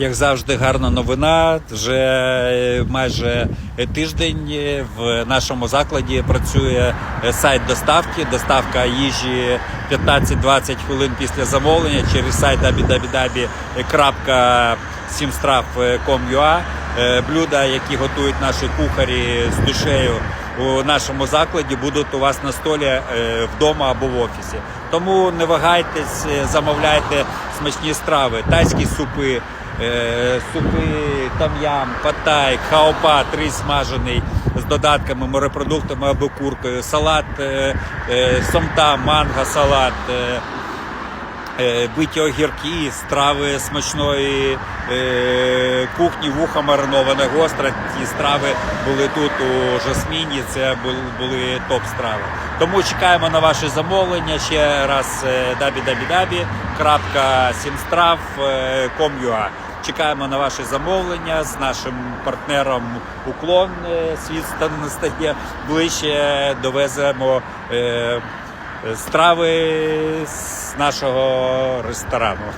Як завжди, гарна новина. Вже е, майже тиждень е, в нашому закладі працює е, сайт доставки. Доставка їжі 15-20 хвилин після замовлення через сайт www.simstrav.com.ua. Е, Блюда, які готують наші кухарі з душею у нашому закладі, будуть у вас на столі е, вдома або в офісі. Тому не вагайтесь, е, замовляйте смачні страви, тайські супи. Е, супи там'ям, патай, хаопа, рис смажений з додатками, морепродуктами або куркою, салат е, е, сомта, манго, салат. Биті огірки, страви смачної кухні, вуха мариноване, гостра. Ті страви були тут у Жасміні. Це були, були топ страви. Тому чекаємо на ваші замовлення. Ще раз www.simstrav.com.ua Чекаємо на ваші замовлення з нашим партнером Уклон. Е, Світ стає ближче. Довеземо. Е, страви з нашого ресторану.